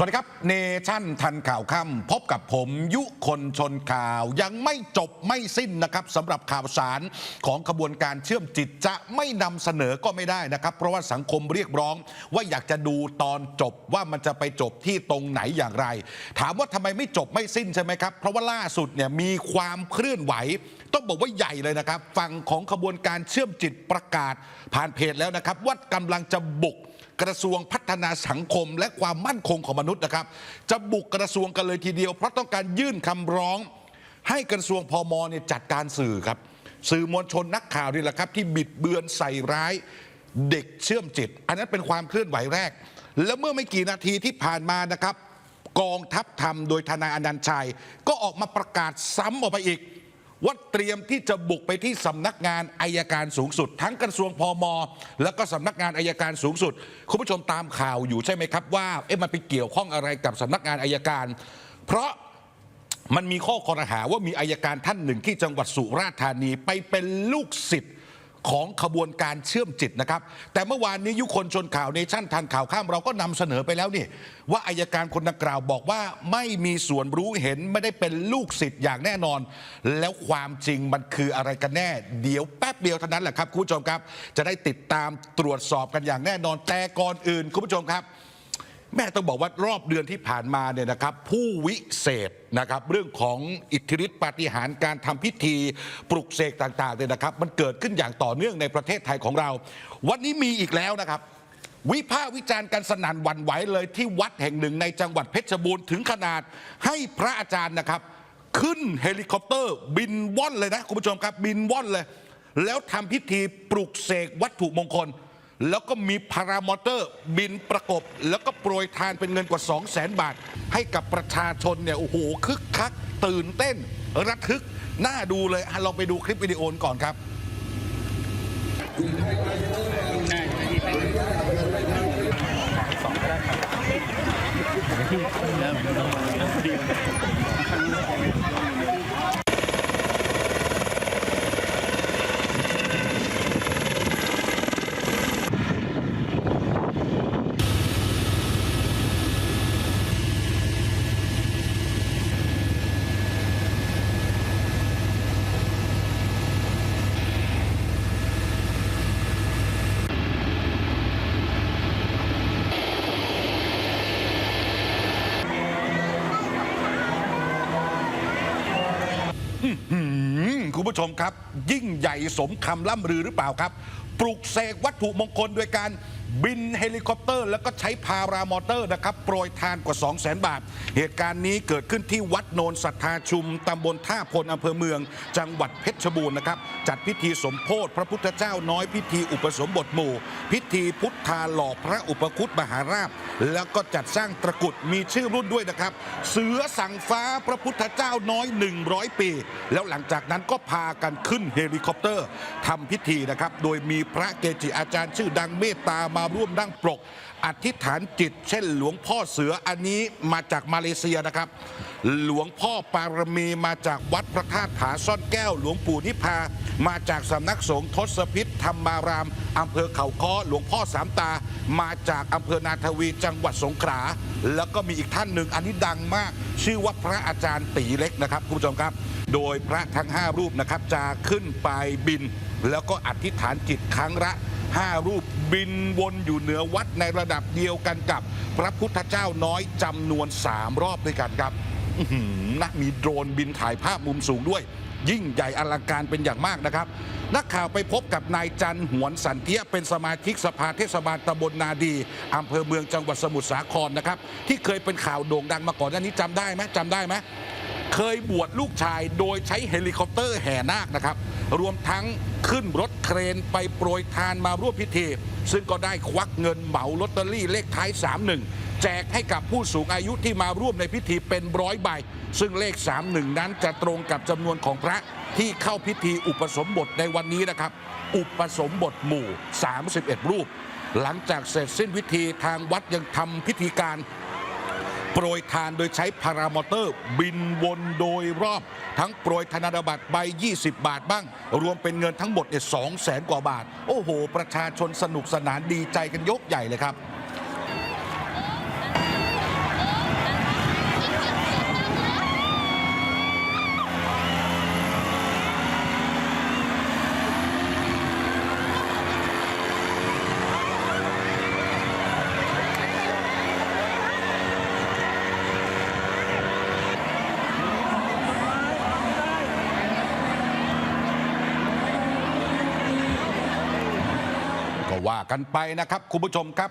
สวัสดีครับ เนชั่นทันข่าวค่ำพบกับผมยุคนชนข่าว ยังไม่จบไม่สิ้นนะครับสำหรับข่าวสารของขบวนการเชื่อมจิตจะไม่นำเสนอก็ไม่ได้นะครับ เพราะว่าสังคมเรียกร้องว่าอยากจะดูตอนจบว่ามันจะไปจบที่ตรงไหนอย่างไร ถามว่าทำไมไม่จบไม่สิ้นใช่ไหมครับ เพราะว่าล่าสุดเนี่ยมีความเคลื่อนไหว ต้องบอกว่าใหญ่เลยนะครับฝั่งของขบวนการเชื่อมจิตประกาศ ผ่านเพจแล้วนะครับว่ากำลังจะบุก กระทรวงพัฒนาสังคม และความมั่นคงของมนุษย์นะครับ จะบุกกระทรวงกันเลยทีเดียว เพราะต้องการยื่นคำร้อง ให้กระทรวงพมเนี่ยจัดการสื่อครับ สื่อมวลชนนักข่าวนี่แหละครับ ที่บิดเบือนใส่ร้ายเด็กเชื่อมจิต อันนั้นเป็นความเคลื่อนไหวแรก แล้วเมื่อไม่กี่นาทีที่ผ่านมานะครับ กองทัพธรรมโดยทนายอนันต์ชัย ก็ออกมาประกาศซ้ำออกไปอีก ว่าเตรียมที่จะบุกไปที่สำนักงานอายการสูงสุด ทั้งกระทรวงพมแล้วก็สำนักงานอายการสูงสุด คุณผู้ชมตามข่าวอยู่ใช่ไหมครับว่าเอ๊ะมันไปเกี่ยวข้องอะไรกับสำนักงานอายการ เพราะมันมีข้อคอรหาว่ามีอายการท่านหนึ่งที่จังหวัดสุราษฎร์ธานีไปเป็นลูกศิษย์ ของขบวนการเชื่อมจิตนะครับ แต่เมื่อวานนี้ยุคนชนข่าวเนชั่นทันข่าวข้ามเราก็นำเสนอไปแล้วนี่ ว่าอายการคนดังกล่าวบอกว่าไม่มีส่วนรู้เห็นไม่ได้เป็นลูกศิษย์อย่างแน่นอน แล้วความจริงมันคืออะไรกันแน่ เดี๋ยวแป๊บเดียวเท่านั้นแหละครับคุณผู้ชมครับ จะได้ติดตามตรวจสอบกันอย่างแน่นอนแต่ก่อนอื่นคุณผู้ชมครับ แม่ต้องบอกว่ารอบเดือนที่ผ่านมาเนี่ยนะครับ ผู้วิเศษนะครับ เรื่องของอิทธิฤทธิปาฏิหาริย์การทำพิธีปลุกเสกต่างๆเนี่ยนะครับ มันเกิดขึ้นอย่างต่อเนื่องในประเทศไทยของเรา วันนี้มีอีกแล้วนะครับ วิพากษ์วิจารณ์กันสนั่นวันไหวเลยที่วัดแห่งหนึ่งในจังหวัดเพชรบูรณ์ถึงขนาดให้พระอาจารย์นะครับ ขึ้นเฮลิคอปเตอร์ บินว่อนเลยนะคุณผู้ชมครับบินว่อนเลย แล้วทำพิธีปลุกเสกวัตถุมงคล แล้วก็มีพารามอเตอร์บินประกบ แล้วก็โปรยทานเป็นเงินกว่า 2 0 0แสนบาท ให้กับประชาชนเนี่ย โอ้โห คึกคัก ตื่นเต้น ระทึก น่าดูเลยลองไปดูคลิปวิดีโอก่อนครับ อืม คุณผู้ชมครับ ยิ่งใหญ่สมคำล่ำลือหรือเปล่าครับ ปลุกเสกวัตถุมงคลโดยการบินเฮลิคอปเตอร์ แล้วก็ใช้พารามอเตอร์นะครับโปรยทานกว่า 2 0 0แสนบาท เหตุการณ์นี้เกิดขึ้นที่วัดโนนศรัทธาชุมตำบลท่าพลอำเภอเมือง จังหวัดเพชรบูรณ์นะครับ จัดพิธีสมโพธิพระพุทธเจ้าน้อยพิธีอุปสมบทหมู่ พิธีพุทธาหล่อพระอุปคุตมหาราช แล้วก็จัดสร้างตะกุดมีชื่อรุ่นด้วยนะครับ เสือสังฟ้าพระพุทธเจ้าน้อย 100 ปี แล้วหลังจากนั้นก็พากันขึ้นเฮลิคอปเตอร์ทำพิธีนะครับโดยมีพระเกจิอาจารย์ชื่อดังเมตตามาร่วมนั่งปลก อธิษฐานจิต เช่นหลวงพ่อเสืออันนี้มาจากมาเลเซียนะครับ หลวงพ่อปารมีมาจากวัดพระธาตุผาซ่อนแก้ว หลวงปู่นิพา มาจากสำนักสงฆ์ทศพิษธรรมารามอำเภอเขาค้อหลวงพ่อสามตา มาจากอำเภอนาทวีจังหวัดสงขลาแล้วก็มีอีกท่านหนึ่งอันนี้ดังมาก ชื่อว่าพระอาจารย์ตีเล็กนะครับคุณผู้ชมครับ โดยพระทั้ง 5 รูปนะครับจะขึ้นไปบิน แล้วก็อธิษฐานจิตครั้งละ 5 รูปบินวนอยู่เหนือวัดในระดับเดียวกันกับ พระพุทธเจ้าน้อยจำนวน 3 รอบด้วยกันครับนะมีโดรนบินถ่ายภาพมุมสูงด้วย ยิ่งใหญ่อลังการเป็นอย่างมากนะครับ นักข่าวไปพบกับนายจันหวนสันเทียเป็นสมาชิกสภาเทศบาลตำบลนาดีอำเภอเมืองจังหวัดสมุทรสาครนะครับ ที่เคยเป็นข่าวโด่งดังมาก่อนหน้านี้จำได้ไหมจำได้ไหม เคยบวชลูกชายโดยใช้เฮลิคอปเตอร์แห่นาคนะครับ รวมทั้งขึ้นรถเครนไปโปรยทานมาร่วมพิธี ซึ่งก็ได้ควักเงินเหมาลอตเตอรี่เลขท้าย 31 แจกให้กับผู้สูงอายุที่มาร่วมในพิธีเป็นร้อยใบ ซึ่งเลข 31 นั้นจะตรงกับจำนวนของพระที่เข้าพิธีอุปสมบทในวันนี้นะครับ อุปสมบทหมู่ 31 รูป หลังจากเสร็จสิ้นพิธีทางวัดยังทำพิธีการ โปรยทานโดยใช้พารามอเตอร์ บินวนโดยรอบ ทั้งโปรยธนบัตรใบ 20 บาทบ้าง รวมเป็นเงินทั้งหมดเนี่ยสองแสนกว่าบาท โอ้โห ประชาชนสนุกสนานดีใจกันยกใหญ่เลยครับ กันไปนะครับ คุณผู้ชมครับ